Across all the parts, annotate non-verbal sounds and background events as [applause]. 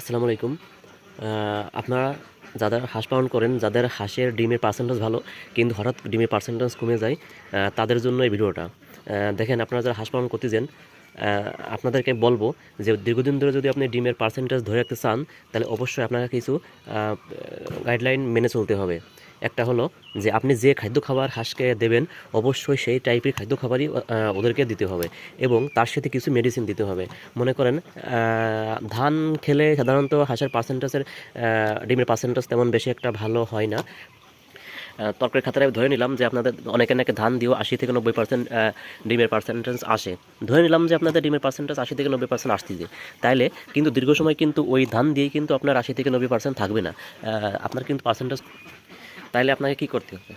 আসসালামু আলাইকুম। আপনারা যাদের হাঁস পালন করেন, যাদের হাঁসের ডিমের পার্সেন্টেজ ভালো, কিন্তু হঠাৎ ডিমের পার্সেন্টেজ কমে যায় তাদের জন্য এই ভিডিওটা। দেখেন, আপনারা যারা হাঁস পালন করতে যান আপনাদেরকে বলব যে দীর্ঘদিন ধরে যদি আপনি ডিমের পার্সেন্টেজ ধরে রাখতে চান, তাহলে অবশ্যই আপনাকে কিছু গাইডলাইন মেনে চলতে হবে। একটা হলো যে আপনি যে খাদ্য খাবার হাঁসকে দেবেন, অবশ্যই সেই টাইপের খাদ্য খাবারই ওদেরকে দিতে হবে এবং তার সাথে কিছু মেডিসিন দিতে হবে। মনে করেন ধান খেলে সাধারণত হাঁসের পার্সেন্টেজের ডিমের পার্সেন্টেজ তেমন বেশি একটা ভালো হয় না। তর্কের খাতারে আমি ধরে নিলাম যে আপনাদের অনেকে অনেকে ধান দিয়েও আশি থেকে নব্বই পার্সেন্ট ডিমের পার্সেন্টেজ আসে। ধরে নিলাম যে আপনাদের ডিমের পার্সেন্টেজ আশি থেকে নব্বই পার্সেন্ট আসতেছে। তাইলে কিন্তু দীর্ঘ সময় কিন্তু ওই ধান দিয়ে কিন্তু আপনার আশি থেকে নব্বই পার্সেন্ট থাকবে না। আপনার কিন্তু পার্সেন্টেজ তাইলে আপনাকে কী করতে হবে?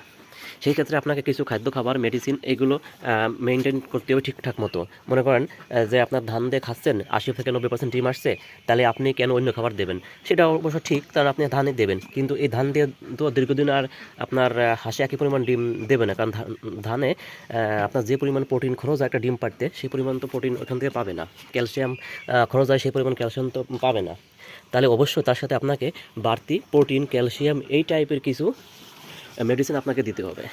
সেই ক্ষেত্রে আপনাকে কিছু খাদ্য, খাবার মেডিসিন এগুলো মেনটেন করতে হবে ঠিকঠাক মতো। মনে করেন যে আপনার ধান দিয়ে খাচ্ছেন, আশি থেকে নব্বই পার্সেন্ট ডিম আসছে, তাহলে আপনি কেন অন্য খাবার দেবেন? সেটা অবশ্য ঠিক কারণ আপনি ধানে দেবেন। কিন্তু এই ধান দিয়ে তো দীর্ঘদিন আর আপনার হাঁসে একই পরিমাণ ডিম দেবে না। কারণ ধানে আপনার যে পরিমাণ প্রোটিন খরচ একটা ডিম পাড়তে, সেই পরিমাণ তো প্রোটিন ওখান থেকে পাবে না। ক্যালসিয়াম খরচ হয় সেই পরিমাণ ক্যালসিয়াম তো পাবে না। তাহলে অবশ্যই তার সাথে আপনাকে বাড়তি প্রোটিন ক্যালসিয়াম এই টাইপের কিছু মেডিসিন আপনাকে দিতে হবে।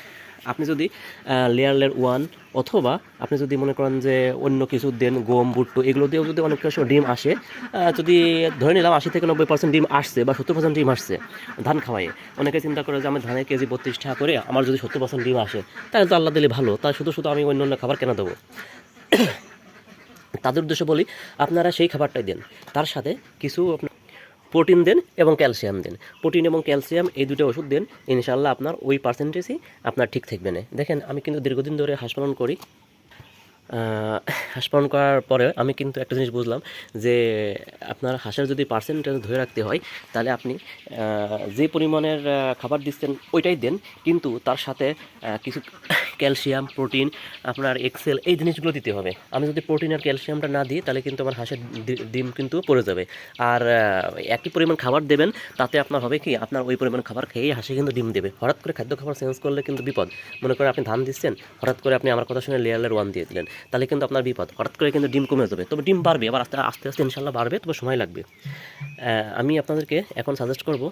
আপনি যদি লেয়ারলের ওয়ান অথবা আপনি যদি মনে করেন যে অন্য কিছু দেন, গম, ভুট্টো, এগুলো দিয়েও যদি অনেক কিছু ডিম আসে যদি ধরে নিলাম আশি থেকে নব্বই পার্সেন্ট ডিম আসছে বা সত্তর পার্সেন্ট ডিম আসছে ধান খাওয়াইয়ে অনেকে চিন্তা করে যে আমি ধানের কেজি বত্রিশ টাকা করে আমার যদি সত্তর পার্সেন্ট ডিম আসে, তাহলে তো আল্লাহ দিলে ভালো তাই শুধু শুধু আমি অন্য অন্য খাবার কেন দেবো? [coughs] তাদের উদ্দেশ্যে বলি, আপনারা সেই খাবারটাই দেন। তার সাথে কিছু প্রোটিন দেন এবং ক্যালসিয়াম দেন। প্রোটিন এবং ক্যালসিয়াম এই দুটো ওষুধ দেন ইনশাল্লাহ আপনার ওই পার্সেন্টেজই আপনার ঠিক থাকবে না। দেখেন, আমি কিন্তু দীর্ঘদিন ধরে হাঁস পালন করি। হাঁস পালন করার পরে আমি কিন্তু একটা জিনিস বুঝলাম যে আপনার হাঁসের যদি পার্সেন্টেজ ধরে রাখতে হয়, তাহলে আপনি যে পরিমাণের খাবার দিচ্ছেন ওইটাই দেন। কিন্তু তার সাথে কিছু ক্যালসিয়াম, প্রোটিন, আপনার এক্সেল এই জিনিসগুলো দিতে হবে। আমি যদি প্রোটিন আর ক্যালসিয়ামটা না দিই, তাহলে কিন্তু আমার হাঁসের ডিম কিন্তু পড়ে যাবে। আর একই পরিমাণ খাবার দেবেন, তাতে আপনার হবে কি, আপনার ওই পরিমাণ খাবার খেয়েই হাঁসে কিন্তু ডিম দেবে। হঠাৎ করে খাদ্য খাবার চেঞ্জ করলে কিন্তু বিপদ। মনে করে আপনি ধান দিচ্ছেন, হঠাৎ করে আপনি আমার কথা শুনে লেয়ারের ওয়ান দিয়ে দিলেন। তাহলে কিন্তু আপনার বিপদ। হঠাৎ করে কিন্তু ডিম কমে যাবে। তবে ডিম বাড়বে, আবার আস্তে আস্তে আস্তে ইনশাল্লাহ বাড়বে, তবে সময় লাগবে। আমি আপনাদেরকে এখন সাজেস্ট করব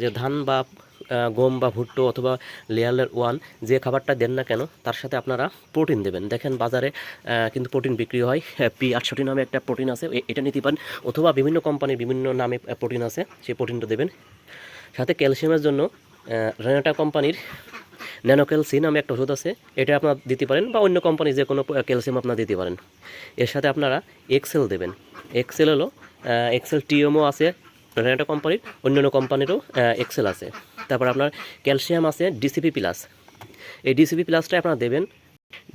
যে ধান বা গম বা ভুট্টো অথবা লেয়ারের ওয়ান যে খাবারটা দেন না কেন, তার সাথে আপনারা প্রোটিন দেবেন। দেখেন বাজারে কিন্তু প্রোটিন বিক্রি হয় পি আটষট্টি নামে একটা প্রোটিন আছে এটা নিতে পারেন। অথবা বিভিন্ন কোম্পানির বিভিন্ন নামে প্রোটিন আছে, সেই প্রোটিনটা দেবেন। সাথে ক্যালসিয়ামের জন্য রেনাটা কোম্পানির ন্যানোক্যালসি নামে একটা ওষুধ আছে, এটা আপনার দিতে পারেন বা অন্য কোম্পানি যে কোনো ক্যালসিয়াম আপনারা দিতে পারেন। এর সাথে আপনারা এক্সেল দেবেন। এক্সেল হলো এক্সেল টিএমও আছে রেনাটা কোম্পানির অন্য অন্য কোম্পানিরও এক্সেল আছে। তারপর আপনার ক্যালসিয়াম আছে ডিসিপি প্লাস এই ডিসিপি প্লাসটা আপনারা দেবেন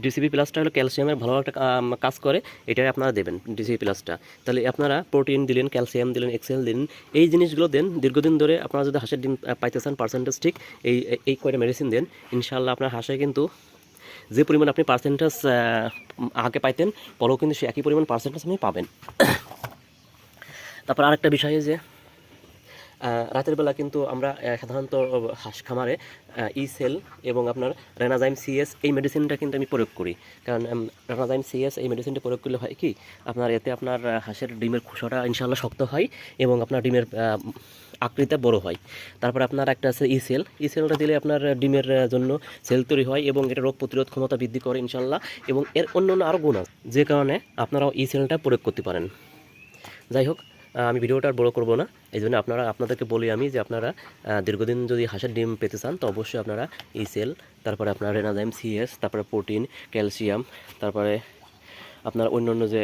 ডিসিপি প্লাসটা হলো ক্যালসিয়ামের ভালো একটা কাজ করে এটাই আপনারা দেবেন ডিসিপি প্লাসটা তাহলে আপনারা প্রোটিন দিলেন ক্যালসিয়াম দিলেন এক্সেল দিলেন এই জিনিসগুলো দেন দীর্ঘদিন ধরে আপনারা যদি হাঁসের ডিম আহ, পাইতে চান পার্সেন্টেজ ঠিক এই এই কয়টা মেডিসিন দেন ইনশাল্লাহ আপনার হাঁসে কিন্তু যে পরিমাণ আপনি পার্সেন্টেজ আগে পাইতেন পরেও কিন্তু সে একই পরিমাণ পার্সেন্টেজ আপনি পাবেন। [coughs] তারপর আরেকটা বিষয় যে রাতের বেলা কিন্তু আমরা সাধারণত হাঁস খামারে ই সেল এবং আপনার রেনাজাইম সিএস এই মেডিসিনটা কিন্তু আমি প্রয়োগ করি। কারণ রেনাজাইম সিএস এই মেডিসিনটা প্রয়োগ করলে হয় কি, আপনার এতে আপনার হাঁসের ডিমের খোসাটা ইনশাল্লাহ শক্ত হয় এবং আপনার ডিমের আকৃতিটা বড় হয়। তারপর আপনার একটা আছে ই সেল ই সেলটা দিলে আপনার ডিমের জন্য সেল তৈরি হয় এবং এটা রোগ প্রতিরোধ ক্ষমতা বৃদ্ধি করে ইনশাল্লাহ এবং এর অন্য অন্য আরও গুণ আছে। যে কারণে আপনারাও ই সেলটা প্রয়োগ করতে পারেন। যাই হোক আমি ভিডিওটা আর বড় করব না। এই জন্য আপনারা, আপনাদেরকে বলি আমি যে আপনারা দীর্ঘদিন যদি হাঁসের ডিম পেতে চান, তো অবশ্যই আপনারা ইসেল তারপরে আপনার রেনাজাইম সিএস তারপরে প্রোটিন, ক্যালসিয়াম, তারপরে আপনার অন্য অন্য যে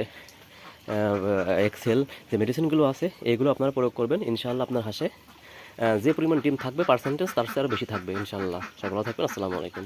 এক্সেল যে মেডিসিনগুলো আছে, এগুলো আপনারা প্রয়োগ করবেন। ইনশাআল্লাহ আপনার হাঁসে যে পরিমাণ ডিম থাকবে পার্সেন্টেজ তার চেয়ে আরও বেশি থাকবে, ইনশাআল্লাহ। সকলে থাকবেন, আসসালামু আলাইকুম।